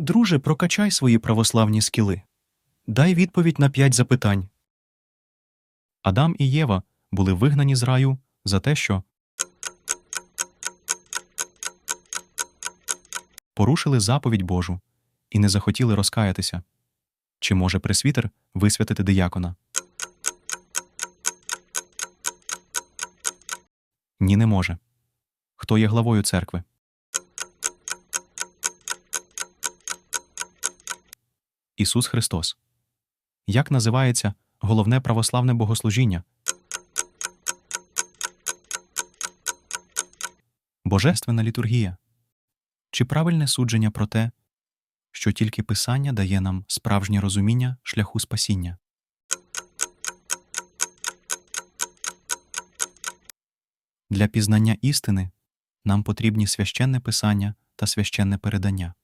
Друже, прокачай свої православні скіли. Дай відповідь на п'ять запитань. Адам і Єва були вигнані з раю за те, що порушили заповідь Божу і не захотіли розкаятися. Чи може пресвітер висвятити диякона? Ні, не може. Хто є главою церкви? Ісус Христос. Як називається головне православне богослужіння? Божественна літургія. Чи правильне судження про те, що тільки Писання дає нам справжнє розуміння шляху спасіння? Для пізнання істини нам потрібні священне писання та священне передання.